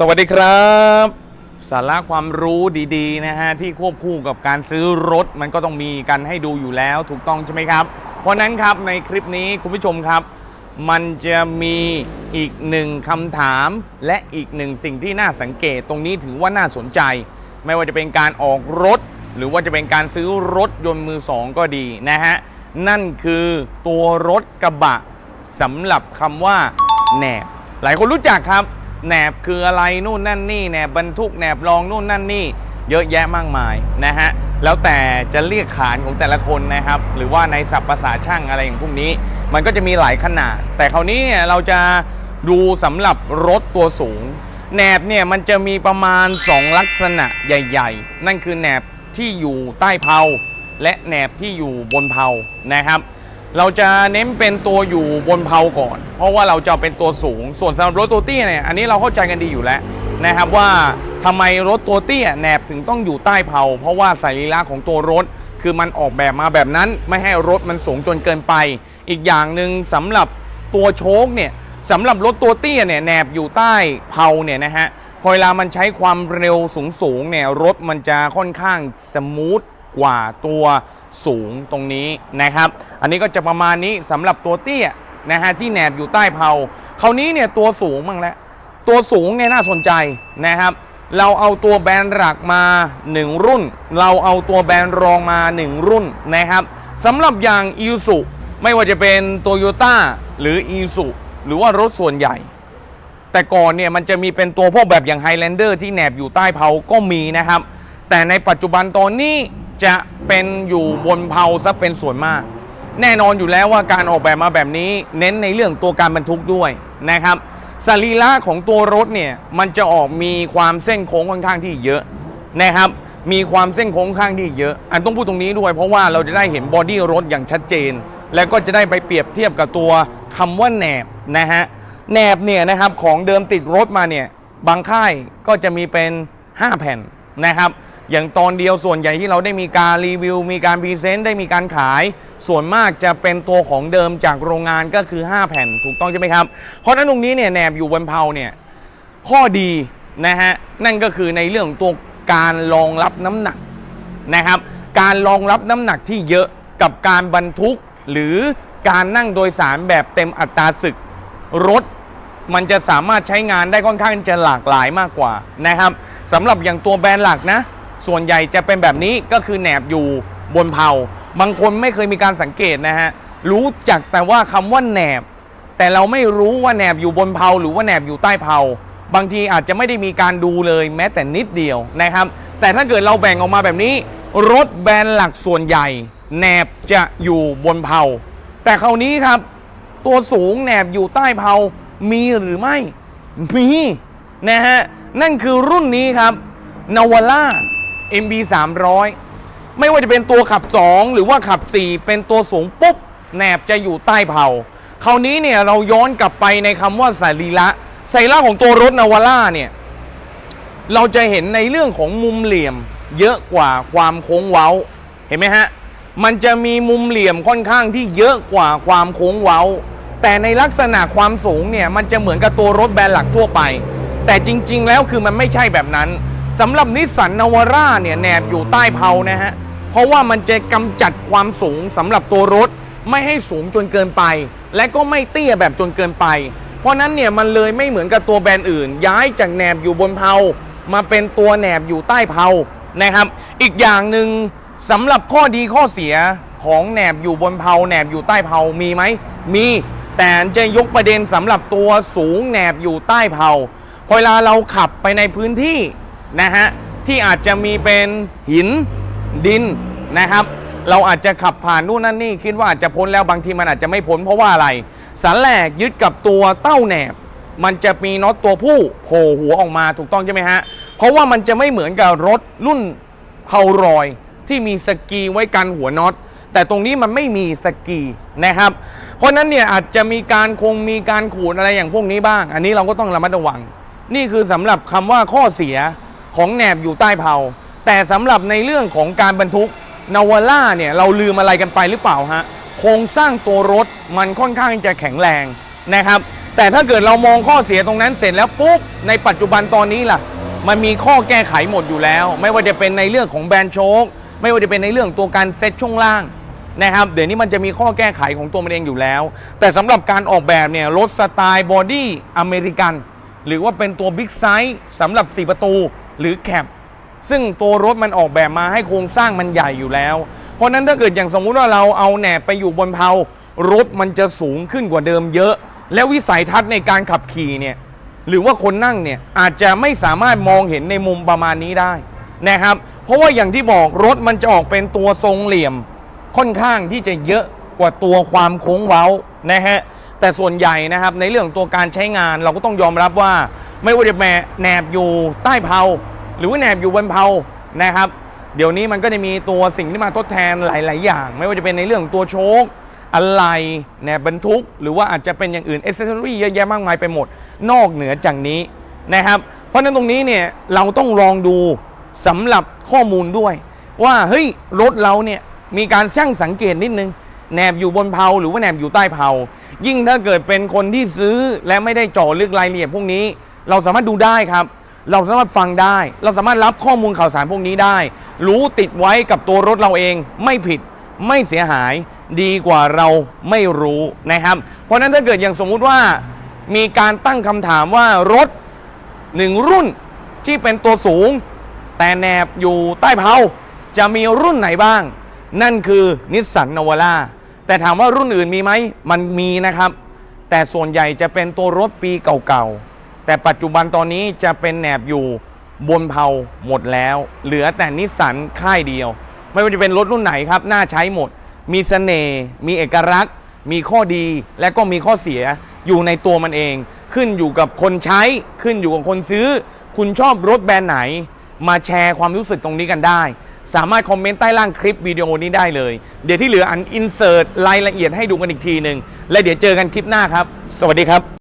สวัสดีครับ สาระความรู้ดีๆนะฮะที่ควบคู่กับการซื้อรถมันก็ต้องมีกันให้ดูอยู่แล้วถูกต้องใช่ไหมครับ เพราะนั้นครับในคลิปนี้คุณผู้ชมครับ มันจะมีอีกหนึ่งคำถาม และอีกหนึ่งสิ่งที่น่าสังเกตตรงนี้ถือว่าน่าสนใจ ไม่ว่าจะเป็นการออกรถ หรือว่าจะเป็นการซื้อรถยนต์มือสองก็ดีนะฮะนั่นคือตัวรถกระบะสำหรับคำว่าแหนบหลายคนรู้จักครับ แหนบคืออะไรนู่นนั่นนี่แหนบบรรทุกแหนบรองนู่นนั่นนี่ เยอะแยะมากมายนะฮะแล้วแต่จะเรียกขานของแต่ละคนนะครับ หรือว่าในศัพท์ภาษาช่างอะไรอย่างพวกนี้ มันก็จะมีหลายขนาด แต่คราวนี้เนี่ยเราจะดูสำหรับรถตัวสูงแหนบเนี่ยมันจะมีประมาณ 2 ลักษณะใหญ่ ๆ นั่นคือแหนบที่อยู่ใต้เพลาและแหนบที่อยู่บนเพลานะครับ เราจะเน้นเป็นตัวอยู่บนเพลาก่อน เพราะว่าเราจะเป็นตัวสูง ส่วนสำหรับรถตัวเตี้ยเนี่ยอันนี้เราเข้าใจกันดีอยู่แล้วนะครับว่าทำไมรถตัวเตี้ยแหนบถึงต้องอยู่ใต้เพลาเพราะว่าสรีระของตัวรถ คือมันออกแบบมาแบบนั้น ไม่ให้รถมันสูงจนเกินไป อีกอย่างหนึ่งสำหรับตัวโชคเนี่ยสำหรับรถตัวเตี้ยเนี่ยแหนบอยู่ใต้เพลาเนี่ยนะฮะพอเวลามันใช้ความเร็วสูงๆเนี่ยรถมันจะค่อนข้างสมูทกว่าตัว สูงตรงนี้นะครับ อันนี้ก็จะประมาณนี้สำหรับตัวเตี้ยนะฮะที่แหนบอยู่ใต้เพลาคราวนี้เนี่ยตัวสูงมั่งแล้วตัวสูงเนี่ยน่าสนใจนะครับ เราเอาตัวแบรนด์หลักมา 1 รุ่น เราเอาตัวแบรนด์รองมา 1 รุ่นนะครับสำหรับอย่าง i s u ไม่ว่าจะเป็น Toyota หรือ i s u หรือว่ารถส่วนใหญ่ แต่ก่อนเนี่ยมันจะมีเป็นตัวพวกแบบอย่าง Highlander ที่แหนบอยู่ใต้เพลาก็มีนะครับ แต่ในปัจจุบันตอนนี้ จะเป็นอยู่บนเพลาซะเป็นส่วนมาก แน่นอนอยู่แล้วว่าการออกแบบมาแบบนี้เน้นในเรื่องตัวการบรรทุกด้วยนะครับสรีระของตัวรถเนี่ยมันจะออกมีความเส้นโค้งค่อนข้างที่เยอะนะครับ มีความเส้นโค้งข้างที่เยอะ อันต้องพูดตรงนี้ด้วย เพราะว่าเราจะได้เห็นบอดี้รถอย่างชัดเจน แล้วก็จะได้ไปเปรียบเทียบกับตัวคำว่าแหนบนะฮะแหนบเนี่ยนะครับของเดิมติดรถมาเนี่ยบางค่ายก็จะมีเป็น 5 แผ่นนะครับ อย่างตอนเดียวส่วนใหญ่ที่เราได้มีการรีวิว มีการพรีเซนต์ได้มีการขาย ส่วนมากจะเป็นตัวของเดิมจากโรงงานก็คือ 5 แผ่นถูกต้องใช่ไหมครับ เพราะนั้นตรงนี้เนี่ยแหนบอยู่บนเพลาเนี่ยข้อดีนะฮะนั่นก็คือในเรื่องตัวการรองรับน้ำหนักนะครับ การรองรับน้ำหนักที่เยอะกับการบรรทุกหรือการนั่งโดยสารแบบเต็มอัตราศึกรถมันจะสามารถใช้งานได้ค่อนข้างจะหลากหลายมากกว่านะครับสำหรับอย่างตัวแบรนด์หลักนะ ส่วนใหญ่จะเป็นแบบนี้ก็คือแหนบอยู่บนเพลาบางคนไม่เคยมีการสังเกตนะฮะรู้จักแต่ว่าคำว่าแหนบ แต่เราไม่รู้ว่าแหนบอยู่บนเพลาหรือว่าแหนบอยู่ใต้เพลาบางทีอาจจะไม่ได้มีการดูเลยแม้แต่นิดเดียวนะครับ แต่ถ้าเกิดเราแบ่งออกมาแบบนี้ รถแบรนด์หลักส่วนใหญ่แหนบจะอยู่บนเพลาแต่คราวนี้ครับ ตัวสูงแหนบอยู่ใต้เพลามีหรือไม่มีนะฮะนั่นคือรุ่นนี้ครับนาวาร่า MB 300ไม่ว่าจะเป็นตัวขับ 2 หรือว่าขับ 4 เป็นตัวสูงปุ๊บแหนบจะอยู่ใต้เพลาคราวนี้เนี่ยเราย้อนกลับไปในคำว่าสรีระสรีระของตัวรถนาวาร่าเนี่ยเราจะเห็นในเรื่องของมุมเหลี่ยมเยอะกว่าความโค้งเว้า เห็นไหมฮะ มันจะมีมุมเหลี่ยมค่อนข้างที่เยอะกว่าความโค้งเว้า แต่ในลักษณะความสูงเนี่ยมันจะเหมือนกับตัวรถแบรนด์หลักทั่วไป แต่จริง ๆ แล้วคือมันไม่ใช่แบบนั้น สำหรับนิสสันนาวาร่าเนี่ยแหนบอยู่ใต้เพลานะฮะ เพราะว่ามันจะกำจัดความสูงสำหรับตัวรถ ไม่ให้สูงจนเกินไป และก็ไม่เตี้ยแบบจนเกินไป เพราะนั้นเนี่ยมันเลยไม่เหมือนกับตัวแบรนด์อื่น ย้ายจากแหนบอยู่บนเพลามาเป็นตัวแหนบอยู่ใต้เพลานะครับ อีกอย่างหนึ่งสำหรับข้อดีข้อเสียของแหนบอยู่บนเพลาแหนบอยู่ใต้เพามีไหมมีแต่จะยกประเด็นสำหรับตัวสูงแหนบอยู่ใต้เพลาพอเวลาเราขับไปในพื้นที่ นะฮะที่อาจจะมีเป็นหินดินนะครับ เราอาจจะขับผ่านนู่นนั่นนี่คิดว่าอาจจะพ้นแล้วบางทีมันอาจจะไม่พ้นเพราะว่าอะไรสันแหลกยึดกับตัวเต้าแหนบ มันจะมีน็อตตัวผู้โผล่หัวออกมาถูกต้องใช่ไหมฮะเพราะว่ามันจะไม่เหมือนกับรถรุ่นเพารอยที่มีสกีไว้กันหัวน็อตแต่ตรงนี้มันไม่มีสกีนะครับ เพราะฉะนั้นเนี่ยอาจจะมีการคงมีการขูดอะไรอย่างพวกนี้บ้าง อันนี้เราก็ต้องระมัดระวัง นี่คือสำหรับคำว่าข้อเสีย ของแหนบอยู่ใต้เพลาแต่สำหรับในเรื่องของการบรรทุกนาวาร่าเนี่ยเราลืมอะไรกันไปหรือเปล่าฮะโครงสร้างตัวรถมันค่อนข้างจะแข็งแรงนะครับแต่ถ้าเกิดเรามองข้อเสียตรงนั้นเสร็จแล้วปุ๊บในปัจจุบันตอนนี้ล่ะ มันมีข้อแก้ไขหมดอยู่แล้ว ไม่ว่าจะเป็นในเรื่องของแบรนด์โชคไม่ว่าจะเป็นในเรื่องตัวการเซ็ตช่วงล่างนะครับเดี๋ยวนี้มันจะมีข้อแก้ไขของตัวมันเองอยู่แล้ว แต่สำหรับการออกแบบเนี่ยรถสไตล์บอดี้อเมริกัน หรือว่าเป็นตัวบิ๊กไซส์สำหรับ 4 ประตู หรือแคปซึ่งตัวรถมันออกแบบมาให้โครงสร้างมันใหญ่อยู่แล้ว เพราะนั้นถ้าเกิดอย่างสมมุติว่าเราเอาแหนบไปอยู่บนเพารถมันจะสูงขึ้นกว่าเดิมเยอะ แล้ววิสัยทัศน์ในการขับขี่เนี่ยหรือว่าคนนั่งเนี่ยอาจจะไม่สามารถมองเห็นในมุมประมาณนี้ได้นะครับ เพราะว่าอย่างที่บอกรถมันจะออกเป็นตัวทรงเหลี่ยม ค่อนข้างที่จะเยอะกว่าตัวความโค้งเว้านะฮะแต่ส่วนใหญ่นะครับในเรื่องตัวการใช้งานเราก็ต้องยอมรับว่า ไม่ว่าจะแหนบอยู่ใต้เพาหรือว่าแหนบอยู่บนเพานะครับ เดี๋ยวนี้มันก็จะมีตัวสิ่งที่มาทดแทนหลาย ๆ อย่าง ไม่ว่าจะเป็นในเรื่องตัวโชคอะไรแหนบบรรทุก หรือว่าอาจจะเป็นอย่างอื่นเอเซอรี่เยอะแยะมากมายไปหมด นอกเหนือจากนี้นะครับ เพราะฉะนั้นตรงนี้เนี่ยเราต้องลองดูสำหรับข้อมูลด้วย ว่าเฮ้ยรถเราเนี่ยมีการช่างสังเกตนิดนึงแหนบอยู่บนเพาหรือว่าแหนบอยู่ใต้เพายิ่งถ้าเกิดเป็นคนที่ซื้อและไม่ได้เจาะลึกรายละเอียดพวกนี้ เราสามารถดูได้ครับ เราสามารถฟังได้ เราสามารถรับข้อมูลข่าวสารพวกนี้ได้ รู้ติดไว้กับตัวรถเราเองไม่ผิดไม่เสียหายดีกว่าเราไม่รู้นะครับ เพราะนั้นถ้าเกิดอย่างสมมุติว่ามีการตั้งคำถามว่ารถหนึ่งรุ่นที่เป็นตัวสูง แต่แนบอยู่ใต้เพาจะมีรุ่นไหนบ้าง นั่นคือนิสสันนวาร่าแต่ถามว่ารุ่นอื่นมีไหมมันมีนะครับ แต่ส่วนใหญ่จะเป็นตัวรถปีเก่าๆ แต่ปัจจุบันตอนนี้จะเป็นแหนบอยู่บนเพาหมดแล้ว เหลือแต่นิสสันค่ายเดียว ไม่ว่าจะเป็นรถรุ่นไหนครับ น่าใช้หมด มีเสน่ห์มีเอกลักษณ์ มีข้อดีและก็มีข้อเสียอยู่ในตัวมันเอง ขึ้นอยู่กับคนใช้ขึ้นอยู่กับคนซื้อ คุณชอบรถแบรนด์ไหน มาแชร์ความรู้สึกตรงนี้กันได้ สามารถคอมเมนต์ใต้ล่างคลิปวิดีโอนี้ได้เลย เดี๋ยวที่เหลืออันอินเสิร์ตรายละเอียดให้ดูกันอีกทีหนึ่งและเดี๋ยวเจอกันคลิปหน้าครับ สวัสดีครับ